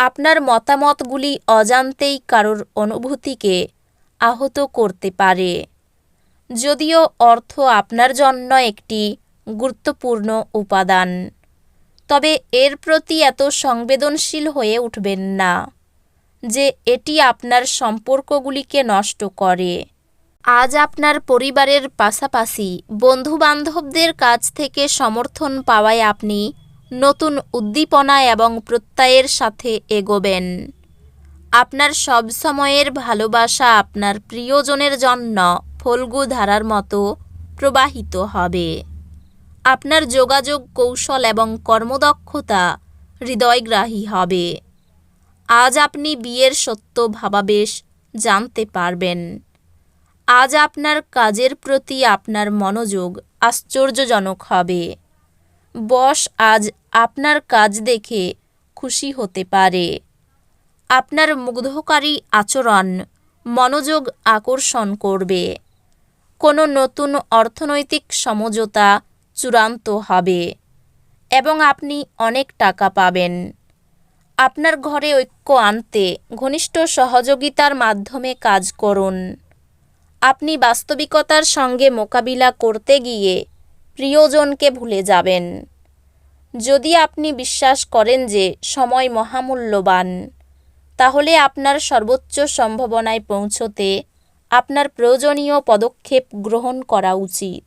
আপনার মতামতগুলি অজান্তেই কারোর অনুভূতিকে আহত করতে পারে। যদিও অর্থ আপনার জন্য একটি গুরুত্বপূর্ণ উপাদান, তবে এর প্রতি এত সংবেদনশীল হয়ে উঠবেন না যে এটি আপনার সম্পর্কগুলিকে নষ্ট করে। আজ আপনার পরিবারের পাশাপাশি বন্ধুবান্ধবদের কাছ থেকে সমর্থন পাওয়ায় আপনি নতুন উদ্দীপনা এবং প্রত্যয়ের সাথে এগোবেন। আপনার সব সময়ের ভালোবাসা আপনার প্রিয়জনের জন্য ফল্গু ধারার মতো প্রবাহিত হবে। আপনার যোগাযোগ কৌশল এবং কর্মদক্ষতা হৃদয়গ্রাহী হবে। আজ আপনি বিয়ের সত্য ভাবাবেশ জানতে পারবেন। আজ আপনার কাজের প্রতি আপনার মনোযোগ আশ্চর্যজনক হবে। বস আজ আপনার কাজ দেখে খুশি হতে পারে। আপনার মুগ্ধকারী আচরণ মনোযোগ আকর্ষণ করবে। কোনো নতুন অর্থনৈতিক সমঝোতা চূড়ান্ত হবে এবং আপনি অনেক টাকা পাবেন। আপনার ঘরে ঐক্য আনতে ঘনিষ্ঠ সহযোগিতার মাধ্যমে কাজ করুন। আপনি বাস্তবিকতার সঙ্গে মোকাবিলা করতে গিয়ে প্রিয়জনকে ভুলে যাবেন। যদি আপনি বিশ্বাস করেন যে সময় মহামূল্যবান, তাহলে আপনার সর্বোচ্চ সম্ভাবনায় পৌঁছতে আপনার প্রয়োজনীয় পদক্ষেপ গ্রহণ করা উচিত।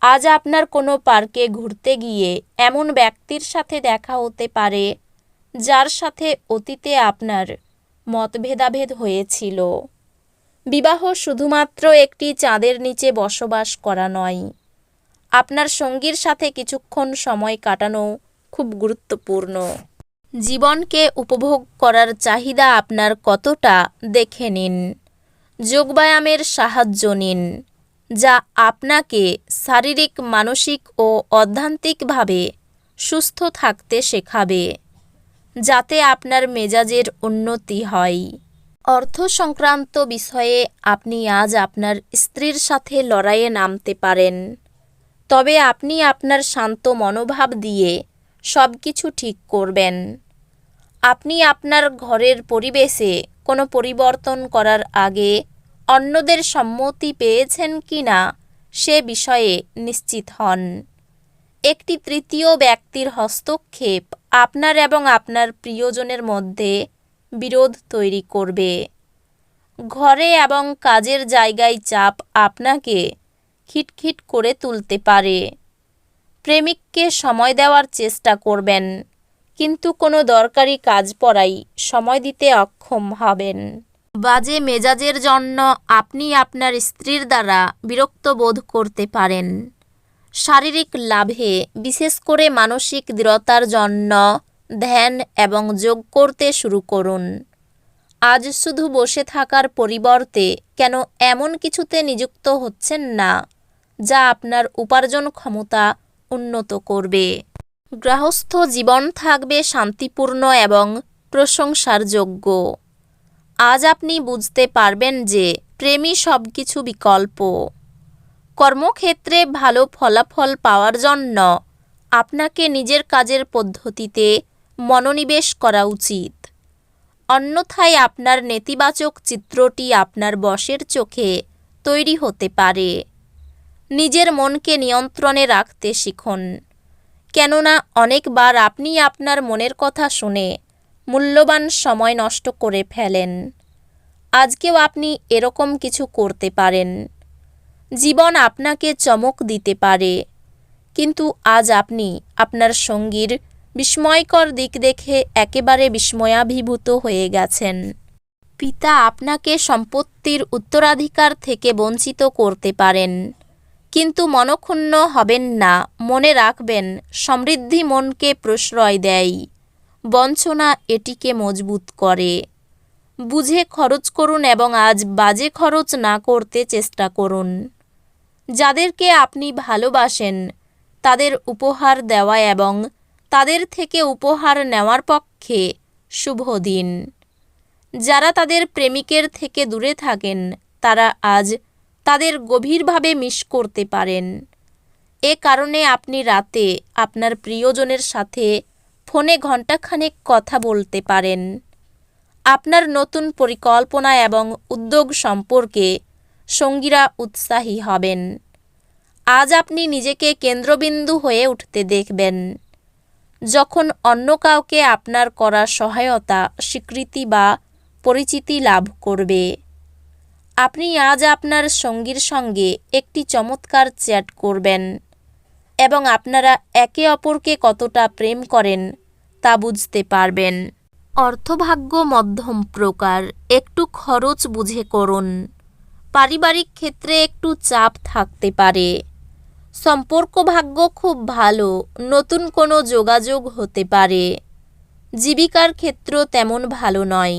আজ আপনার কোনো পার্কে ঘুরতে গিয়ে এমন ব্যক্তির সাথে দেখা হতে পারে, যার সাথে অতীতে আপনার মতভেদাভেদ হয়েছিল। বিবাহ শুধুমাত্র একটি চাঁদের নিচে বসবাস করা নয় আপনার সঙ্গীর সাথে কিছুক্ষণ সময় কাটানো খুব গুরুত্বপূর্ণ। জীবনকে উপভোগ করার চাহিদা আপনার কতটা দেখে নিন। যোগব্যায়ামের সাহায্য নিন, যা আপনাকে শারীরিক, মানসিক ও অধ্যান্তিকভাবে সুস্থ থাকতে শেখাবে, যাতে আপনার মেজাজের উন্নতি হয়। অর্থ সংক্রান্ত বিষয়ে আপনি আজ আপনার স্ত্রীর সাথে লড়াইয়ে নামতে পারেন। তবে আপনি আপনার শান্ত মনোভাব দিয়ে সব কিছু ঠিক করবেন। আপনি আপনার ঘরের পরিবেশে কোনো পরিবর্তন করার আগে অন্যদের সম্মতি পেয়েছেন কি না সে বিষয়ে নিশ্চিত হন। একটি তৃতীয় ব্যক্তির হস্তক্ষেপ আপনার এবং আপনার প্রিয়জনের মধ্যে বিরোধ তৈরি করবে। ঘরে এবং কাজের জায়গায় চাপ আপনাকে খিটখিট করে তুলতে পারে। প্রেমিককে সময় দেওয়ার চেষ্টা করবেন, কিন্তু কোনো দরকারি কাজ পড়াই সময় দিতে অক্ষম হবেন। বাজে মেজাজের জন্য আপনি আপনার স্ত্রীর দ্বারা বিরক্ত বোধ করতে পারেন। শারীরিক লাভে, বিশেষ করে মানসিক দৃঢ়তার জন্য ধ্যান এবং যোগ করতে শুরু করুন। আজ শুধু বসে থাকার পরিবর্তে কেন এমন কিছুতে নিযুক্ত হচ্ছেন না? যা আপনার উপার্জন ক্ষমতা উন্নত করবে। গৃহস্থ জীবন থাকবে শান্তিপূর্ণ এবং প্রশংসার যোগ্য আজ আপনি বুঝতে পারবেন যে প্রেমই সব কিছু বিকল্প। কর্মক্ষেত্রে ভালো ফলাফল পাওয়ার জন্য আপনাকে নিজের কাজের পদ্ধতিতে মনোনিবেশ করা উচিত। অন্যথায় আপনার নেতিবাচক চিত্রটি আপনার বসের চোখে তৈরি হতে পারে। নিজের মনকে নিয়ন্ত্রণে রাখতে শিখুন। কেননা, অনেকবার আপনি আপনার মনের কথা শুনে মূল্যবান সময় নষ্ট করে ফেলেন। আজকেও আপনি এরকম কিছু করতে পারেন। জীবন আপনাকে চমক দিতে পারে। কিন্তু আজ আপনি আপনার সঙ্গীর বিস্ময়কর দিক দেখে একেবারে বিস্ময়াভিভূত হয়ে গেছেন। পিতা আপনাকে সম্পত্তির উত্তরাধিকার থেকে বঞ্চিত করতে পারেন। কিন্তু মনক্ষুণ্ণ হবেন না, মনে রাখবেন, সমৃদ্ধি মনকে প্রশ্রয় দেয়। বঞ্চনা এটিকে মজবুত করে। বুঝে খরচ করুন এবং আজ বাজে খরচ না করতে চেষ্টা করুন। যাদেরকে আপনি ভালোবাসেন, তাদের উপহার দেওয়া এবং তাদের থেকে উপহার নেওয়ার পক্ষে শুভ দিন। যারা তাদের প্রেমিকের থেকে দূরে থাকেন, তারা আজ তাদের গভীরভাবে মিস করতে পারেন। এ কারণে আপনি রাতে আপনার প্রিয়জনের সাথে ফোনে ঘণ্টাখানেক কথা বলতে পারেন। আপনার নতুন পরিকল্পনা এবং উদ্যোগ সম্পর্কে সঙ্গীরা উৎসাহী হবেন। আজ আপনি নিজেকে কেন্দ্রবিন্দু হয়ে উঠতে দেখবেন। যখন অন্য কাউকে আপনার করা সহায়তা, স্বীকৃতি বা পরিচিতি লাভ করবে। আপনি আজ আপনার সঙ্গীর সঙ্গে একটি চমৎকার চ্যাট করবেন এবং আপনারা একে অপরকে কতটা প্রেম করেন তা বুঝতে পারবেন। অর্থভাগ্য মধ্যম প্রকার, একটু খরচ বুঝে করুন। পারিবারিক ক্ষেত্রে একটু চাপ থাকতে পারে। সম্পর্ক ভাগ্য খুব ভালো, নতুন কোনো যোগাযোগ হতে পারে। জীবিকার ক্ষেত্র তেমন ভালো নয়।